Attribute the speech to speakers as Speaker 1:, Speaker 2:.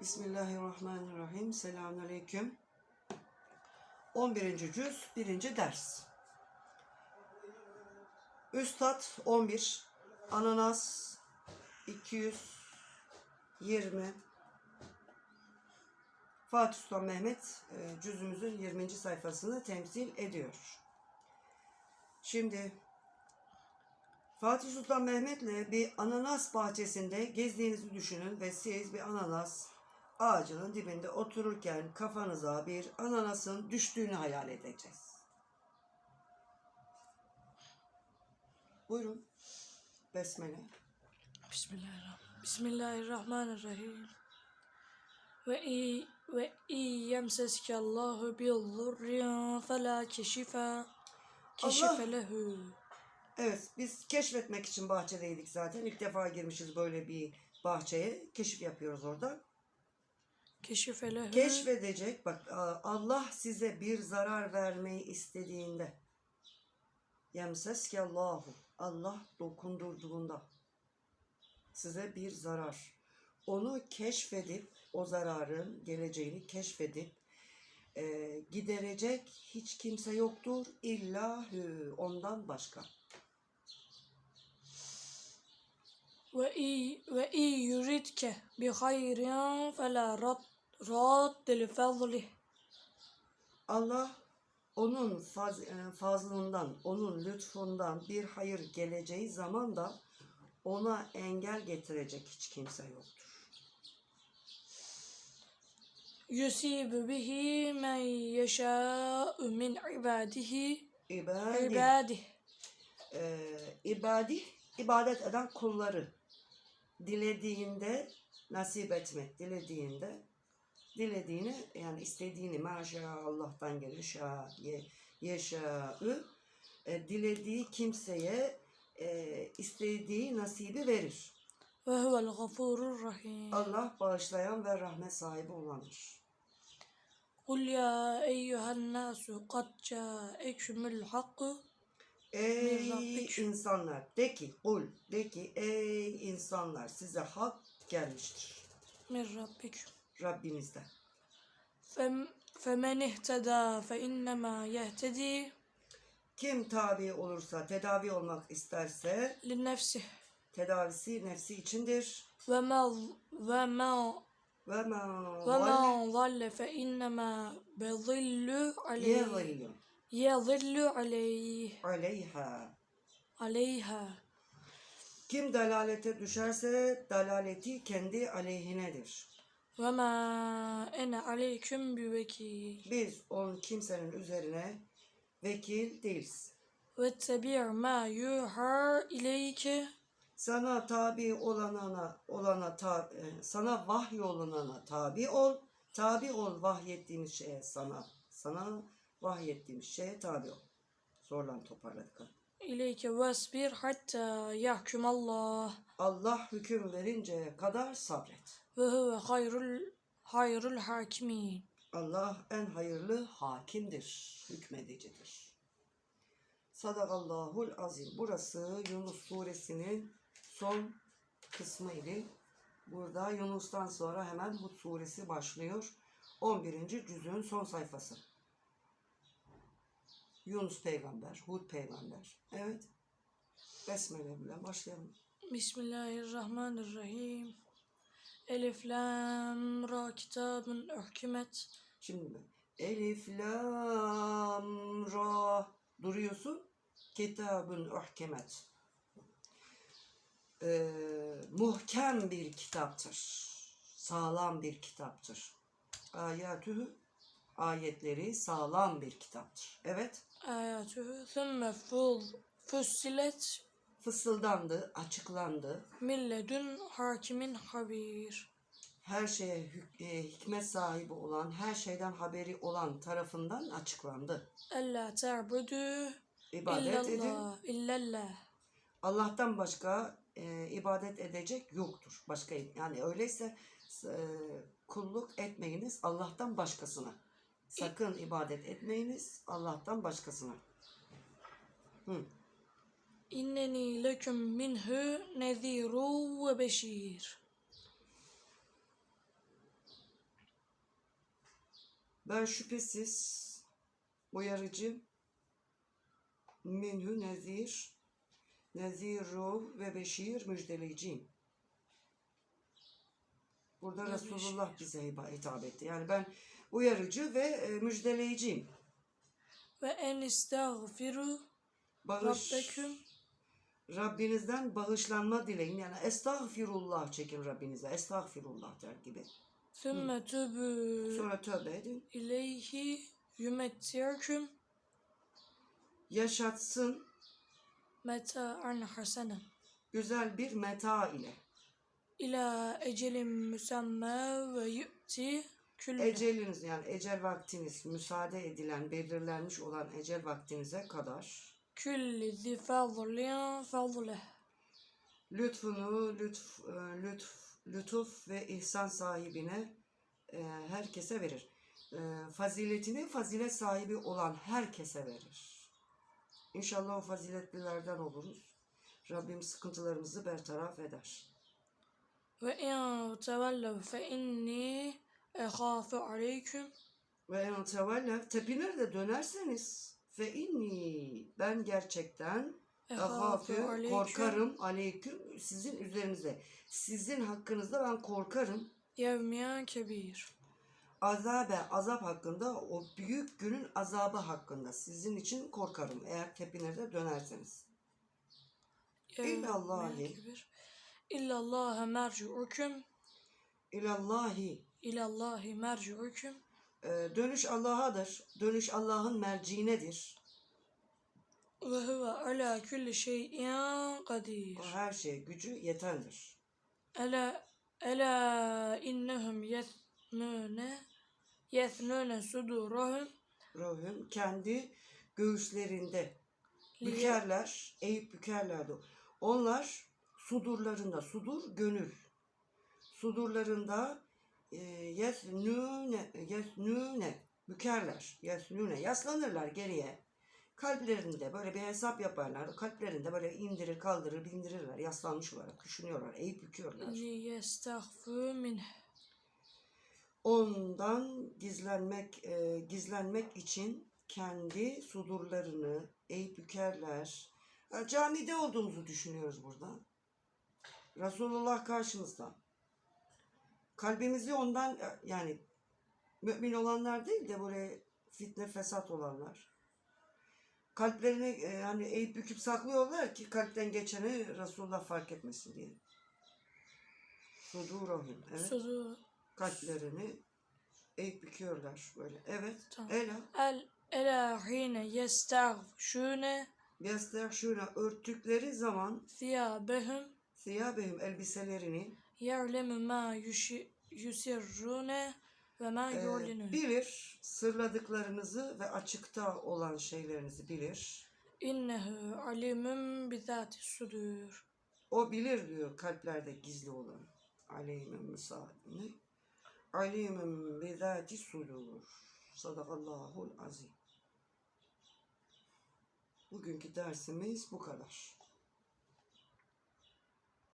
Speaker 1: Bismillahirrahmanirrahim. Selamünaleyküm. 11. cüz 1. ders. Üstad 11. Ananas 220. Fatih Sultan Mehmet e, cüzümüzün 20. sayfasını temsil ediyor. Şimdi Fatih Sultan Mehmet'le bir ananas bahçesinde gezdiğinizi düşünün ve siz bir ananas ağacının dibinde otururken kafanıza bir ananasın düştüğünü hayal edeceğiz. Buyurun. Besmele.
Speaker 2: Bismillahirrahmanirrahim. Bismillahirrahmanirrahim. Ve i ve i yemseske Allahu bi zurrin fela keşife keşife lehu.
Speaker 1: Evet biz keşfetmek için bahçedeydik zaten. İlk defa girmişiz böyle bir bahçeye. Keşif yapıyoruz orada.
Speaker 2: Keşife lehu.
Speaker 1: Keşfedecek. Bak Allah size bir zarar vermeyi istediğinde. Yemseske Allahu. Allah dokundurduğunda size bir zarar. Onu keşfedip o zararın geleceğini keşfedip e, giderecek hiç kimse yoktur. İlla hü, ondan başka.
Speaker 2: Ve i ve i yuridke bi hayrin fela rad rad li fadlih.
Speaker 1: Allah onun faz, e, fazlından, onun lütfundan bir hayır geleceği zaman da ona engel getirecek hiç kimse yoktur.
Speaker 2: Yusibu bihi men yeşâ'u min ibadihi
Speaker 1: İbadi,
Speaker 2: ibadih.
Speaker 1: e, ibadi, ibadet eden kulları dilediğinde nasip etmek, dilediğinde dilediğini yani istediğini maşa Allah'tan gelir şa ye, e, dilediği kimseye e, istediği nasibi verir. Allah bağışlayan ve rahmet sahibi olandır.
Speaker 2: Kul ya eyyühen nasu kad ca'ekşümül hakkı
Speaker 1: Ey insanlar de ki kul de ki ey insanlar size hak gelmiştir.
Speaker 2: Min Rabbik.
Speaker 1: Rabbinizden.
Speaker 2: Fem, femen ihteda fe yehtedi.
Speaker 1: Kim tabi olursa, tedavi olmak isterse
Speaker 2: li
Speaker 1: tedavisi nefsi içindir.
Speaker 2: ve ma
Speaker 1: ve ma
Speaker 2: Ve men ve ma zalle
Speaker 1: zalle
Speaker 2: fe innema bezillu aleyh. Yezillü yezillu aleyh.
Speaker 1: Aleyha.
Speaker 2: aleyha.
Speaker 1: Kim dalalete düşerse dalaleti kendi aleyhinedir.
Speaker 2: Ve ma ene aleyküm bi vekil.
Speaker 1: Biz onun kimsenin üzerine vekil değiliz.
Speaker 2: Ve tebi'u ma yuha ileyke.
Speaker 1: Sana tabi olanana, olana ta, e, sana vahy olunana tabi ol. Tabi ol vahyettiğimiz şeye sana. Sana vahyettiğimiz şeye tabi ol. Zorlan toparladık.
Speaker 2: İleyke vesbir hatta yahkum Allah.
Speaker 1: Allah hüküm verinceye kadar sabret
Speaker 2: ve huve hayrul hayrul hakimin.
Speaker 1: Allah en hayırlı hakimdir, hükmedicidir. Sadakallahul azim. Burası Yunus suresinin son kısmıydı. Burada Yunus'tan sonra hemen Hud suresi başlıyor. 11. cüzün son sayfası. Yunus peygamber, Hud peygamber. Evet. Besmele ile başlayalım.
Speaker 2: Bismillahirrahmanirrahim. Elif lam ra kitabın uhkimet.
Speaker 1: Şimdi mi? Elif lam ra duruyorsun. Kitabın uhkimet. Ee, muhkem bir kitaptır. Sağlam bir kitaptır. Ayatühü ayetleri sağlam bir kitaptır. Evet.
Speaker 2: Ayatühü thümme full fussilet
Speaker 1: fısıldandı, açıklandı.
Speaker 2: Milledün hakimin habir.
Speaker 1: Her şeye hük- e, hikmet sahibi olan, her şeyden haberi olan tarafından açıklandı.
Speaker 2: Ella te'budu
Speaker 1: İbadet edin.
Speaker 2: illallah illallah.
Speaker 1: Allah'tan başka e, ibadet edecek yoktur. Başka yani öyleyse e, kulluk etmeyiniz Allah'tan başkasına. Sakın ibadet etmeyiniz Allah'tan başkasına. Hı.
Speaker 2: İnneni leküm minhu neziru ve beşir.
Speaker 1: Ben şüphesiz uyarıcı minhu nezir neziru ve beşir müjdeleyiciyim. Burada
Speaker 2: ne
Speaker 1: Resulullah beşir. bize hitap etti. Yani ben uyarıcı ve e, müjdeleyiciyim.
Speaker 2: Ve en istağfiru
Speaker 1: Bağış,
Speaker 2: Rabbeküm
Speaker 1: Rabbinizden bağışlanma dileyin. Yani estağfirullah çekin Rabbinize. Estağfirullah der gibi.
Speaker 2: Sümme tövbe.
Speaker 1: Sonra tövbe edin.
Speaker 2: İleyhi yümettiyeküm.
Speaker 1: Yaşatsın.
Speaker 2: Meta'an hasenen.
Speaker 1: Güzel bir meta ile.
Speaker 2: İla ecelim müsemme ve yü'ti külle.
Speaker 1: Eceliniz yani ecel vaktiniz müsaade edilen, belirlenmiş olan ecel vaktinize kadar
Speaker 2: Külli zi fazlin fazlih.
Speaker 1: Lütfunu, lütf, e, lütf, lütuf ve ihsan sahibine e, herkese verir. E, faziletini fazilet sahibi olan herkese verir. İnşallah o faziletlilerden oluruz. Rabbim sıkıntılarımızı bertaraf eder.
Speaker 2: Ve in tevellev fe inni ehâfe aleyküm.
Speaker 1: Ve in tevellev tepinir de dönerseniz ve inni ben gerçekten
Speaker 2: ehafü
Speaker 1: korkarım aleyküm sizin üzerinize. Sizin hakkınızda ben korkarım.
Speaker 2: Yevmiyen kebir.
Speaker 1: Azabe azap hakkında o büyük günün azabı hakkında sizin için korkarım eğer tepinir de dönerseniz.
Speaker 2: İllallahi. İllallaha merci'ukum.
Speaker 1: İlallahi.
Speaker 2: İlallahi merci'ukum.
Speaker 1: Ee, dönüş Allah'adır. Dönüş Allah'ın merciinedir.
Speaker 2: Ve huve ala külli şeyin kadir.
Speaker 1: O her şeye gücü yetendir.
Speaker 2: Ela ela innehum yetnune yetnune sudurahum
Speaker 1: Rahim kendi göğüslerinde bükerler, eğip bükerlerdi. Onlar sudurlarında, sudur gönül. Sudurlarında ee, e, yesnune, yesnune bükerler. Yesnune yaslanırlar geriye. Kalplerinde böyle bir hesap yaparlar. Kalplerinde böyle indirir, kaldırır, bindirirler. Yaslanmış olarak düşünüyorlar, eğip büküyorlar. Ondan gizlenmek e, gizlenmek için kendi sudurlarını eğip bükerler. E, camide olduğumuzu düşünüyoruz burada. Resulullah karşımızda kalbimizi ondan e, yani mümin olanlar değil de böyle fitne fesat olanlar. Kalplerini e, hani eğip büküp saklıyorlar ki kalpten geçeni Resulullah fark etmesin diye. Sudurahim. Evet.
Speaker 2: Sudur.
Speaker 1: Kalplerini eğip büküyorlar böyle. Evet.
Speaker 2: Tamam.
Speaker 1: Ela.
Speaker 2: El ela hine yestağfşune
Speaker 1: yestağfşune örttükleri zaman
Speaker 2: siyabehum
Speaker 1: Thiyabehum elbiselerini
Speaker 2: yerlemi ma yusirrune ve ma ee,
Speaker 1: e,
Speaker 2: yulinun.
Speaker 1: Bilir sırladıklarınızı ve açıkta olan şeylerinizi bilir.
Speaker 2: İnnehu alimum bizati sudur.
Speaker 1: O bilir diyor kalplerde gizli olan. Aleyhimün müsaadini. Alimum bizati sudur. Sadakallahul azim. Bugünkü dersimiz bu kadar.